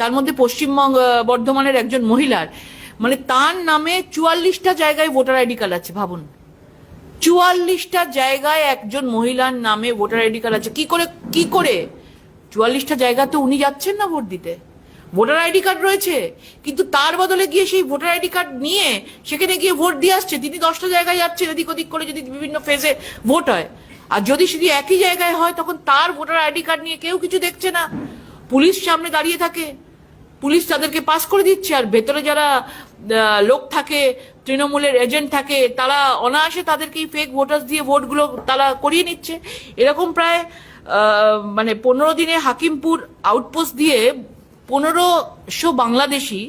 তার মধ্যে পশ্চিমবঙ্গ বর্ধমানের একজন মহিলার। মানে তার নামে চুয়াল্লিশটা জায়গায় ভোটার আইডি কার্ড আছে, ভাবুন। চুয়াল্লিশটা জায়গায় একজন মহিলার নামে ভোটার আইডি কার্ড আছে। কি করে কি করে? চুয়াল্লিশটা জায়গা তো উনি যাচ্ছেন না ভোট দিতে। ভোটার আইডি কার্ড রয়েছে, কিন্তু তার বদলে গিয়ে সেই ভোটার আইডি কার্ড নিয়ে সেখানে গিয়ে ভোট দিয়ে আসছে। তিনি দশটা জায়গায় যাচ্ছেন, এদিক ওদিক করে যদি বিভিন্ন ফেজে ভোট হয়। আর যদি শুধু একই জায়গায় হয়, তখন তার ভোটার আইডি কার্ড নিয়ে কেউ কিছু দেখছে না। পুলিশ সামনে দাঁড়িয়ে থাকে। পুলিশ তাদেরকে পাস করে দিচ্ছে, আর ভেতরে যারা লোক থাকে, তৃণমূলের এজেন্ট থাকে, তারা অনায়াসে তাদেরকেই ফেক ভোটার্স দিয়ে ভোটগুলো তারা করিয়ে নিচ্ছে। এরকম প্রায় মানে পনেরো দিনে হাকিমপুর আউটপোস্ট দিয়ে পনেরোশো বাংলাদেশি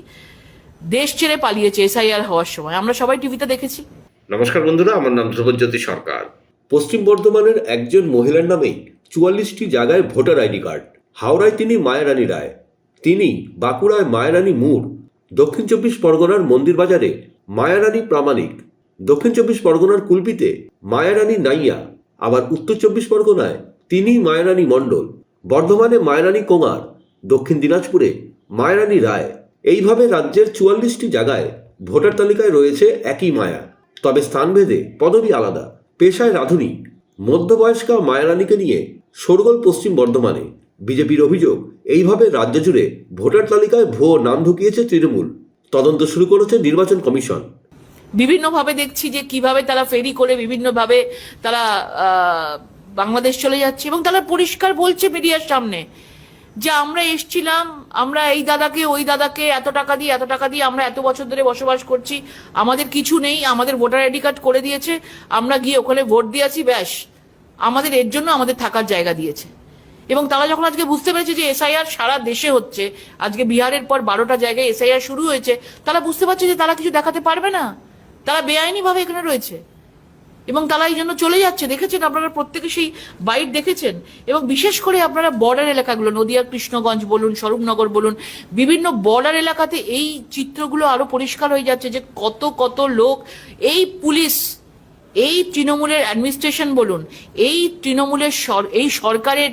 দেশ ছেড়ে পালিয়েছে এসআইআর হওয়ার সময়। আমরা সবাই টিভিতে দেখেছি। নমস্কার বন্ধুরা, আমার নাম ধ্রুবজ্যোতি সরকার। পশ্চিম বর্ধমানের একজন মহিলার নামেই চুয়াল্লিশটি জায়গায় ভোটার আইডি কার্ড। হাওড়ায় তিনি মায়ারানী রায়। তিনি বাঁকুড়ায় মায়ারানী মুর দক্ষিণ চব্বিশ পরগনার মন্দির বাজারে মায়ারানী প্রামাণিক, দক্ষিণ চব্বিশ পরগনার কুলপিতে মায়ারানী নাইয়া, আবার উত্তর চব্বিশ পরগনায় তিনি মায়ারানী মণ্ডল, বর্ধমানে মায়ারানী কোঙার, দক্ষিণ দিনাজপুরে মায়ারানী রায়। এইভাবে রাজ্যের চুয়াল্লিশটি জায়গায় ভোটার তালিকায় রয়েছে একই মায়া। তবে স্থানভেদে পদবি আলাদা। পেশায় রাধুনী, মধ্যবয়স্কা মায়ারানীকে নিয়ে শোরগোল পশ্চিম বর্ধমানে। বিজেপির অভিযোগ, এইভাবে রাজ্য জুড়ে ভোটার তালিকায় ভুয়ো নাম ঢুকিয়েছে তৃণমূল। তদন্ত শুরু করেছে নির্বাচন কমিশন। বিভিন্নভাবে দেখছি যে কীভাবে তারা ফেরি করে বিভিন্নভাবে তারা বাংলাদেশ চলে যাচ্ছে এবং তারা পরিষ্কার বলছে মিডিয়ার সামনে যে আমরা এসছিলাম, আমরা এই দাদাকে, ওই দাদাকে এত টাকা দিয়ে, এত টাকা দিয়ে আমরা এত বছর ধরে বসবাস করছি, আমাদের কিছু নেই, আমাদের ভোটার আইডি কার্ড করে দিয়েছে, আমরা গিয়ে ওখানে ভোট দিয়েছি, ব্যাস। আমাদের এর জন্য আমাদের থাকার জায়গা দিয়েছে। এবং তারা যখন আজকে বুঝতে পেরেছে যে এসআইআর সারা দেশে হচ্ছে, আজকে বিহারের পর বারোটা জায়গায় এসআইআর শুরু হয়েছে, তারা বুঝতে পারছে যে তারা কিছু দেখাতে পারবে না। তারা বেআইনি ভাবে এখানে রয়েছে। এবং তারা এই জন্য চলে যাচ্ছে। দেখেছেন আপনারা প্রত্যেকে সেই বাইট দেখেছেন? এবং বিশেষ করে আপনারা বর্ডার এলাকাগুলো, নদিয়া, কৃষ্ণগঞ্জ বলুন, স্বরূপনগর বলুন, বিভিন্ন বর্ডার এলাকাতে এই চিত্রগুলো আরও পরিষ্কার হয়ে যাচ্ছে যে কত কত লোক, এই পুলিশ এই তৃণমূলের অ্যাডমিনিস্ট্রেশন বলুন, এই তৃণমূলের এই সরকারের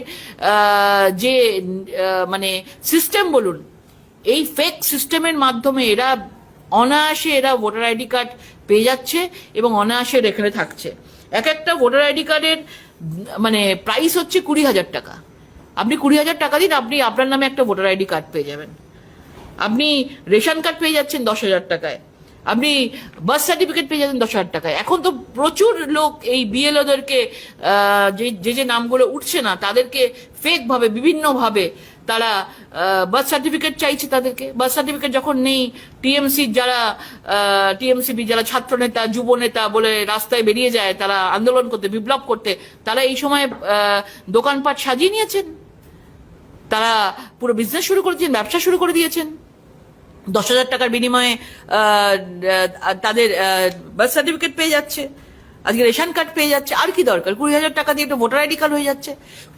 যে মানে সিস্টেম বলুন, এই ফেক সিস্টেমের মাধ্যমে এরা অনায়াসে এরা ভোটার আইডি কার্ড পেয়ে যাচ্ছে এবং অনায়াসে এখানে থাকছে। এক একটা ভোটার আইডি কার্ডের মানে প্রাইস হচ্ছে কুড়ি হাজার টাকা। আপনি কুড়ি হাজার টাকা দিন, আপনি আপনার নামে একটা ভোটার আইডি কার্ড পেয়ে যাবেন। আপনি রেশন কার্ড পেয়ে যাচ্ছেন দশ হাজার টাকায়। আপনি বার্থ সার্টিফিকেট পেয়ে যাবেন দশ হাজার টাকায়। এখন তো প্রচুর লোক এই বিএলওদেরকে যে যে নামগুলো উঠছে না, তাদেরকে ফেক ভাবে বিভিন্ন ভাবে তারা বার্থ সার্টিফিকেট চাইছে তাদেরকে। বার্থ সার্টিফিকেট যখন নেই টিএমসি যারা টিএমসিপি যারা ছাত্র নেতা, যুব নেতা বলে রাস্তায় বেরিয়ে যায়, তারা আন্দোলন করতে, বিপ্লব করতে, তারা এই সময় দোকানপাট সাজিয়ে নিয়েছেন। তারা পুরো বিজনেস শুরু করেছেন, ব্যবসা শুরু করে দিয়েছেন। দশ হাজার টাকার বিনিময়ে তাদের বার্থ সার্টিফিকেট পেয়ে যাচ্ছে, আজকে রেশন কার্ড পেয়ে যাচ্ছে, আর কি দরকার? কুড়ি হাজার টাকা দিয়ে একটা ভোটার আইডি কার্ড হয়ে যাচ্ছে।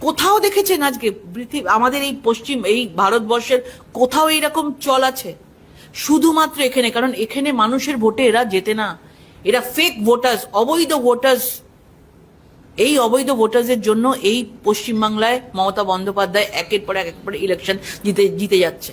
কোথাও দেখেছেন আজকে পৃথিবী, আমাদের এই পশ্চিম, এই ভারতবর্ষের কোথাও এইরকম চল আছে? শুধুমাত্র এখানে, কারণ এখানে মানুষের ভোটে এরা জেতে না। এরা ফেক ভোটার্স অবৈধ ভোটার্স এই অবৈধ ভোটার্সের জন্য এই পশ্চিমবাংলায় মমতা বন্দ্যোপাধ্যায় একের পর এক পর ইলেকশন জিতে জিতে যাচ্ছে।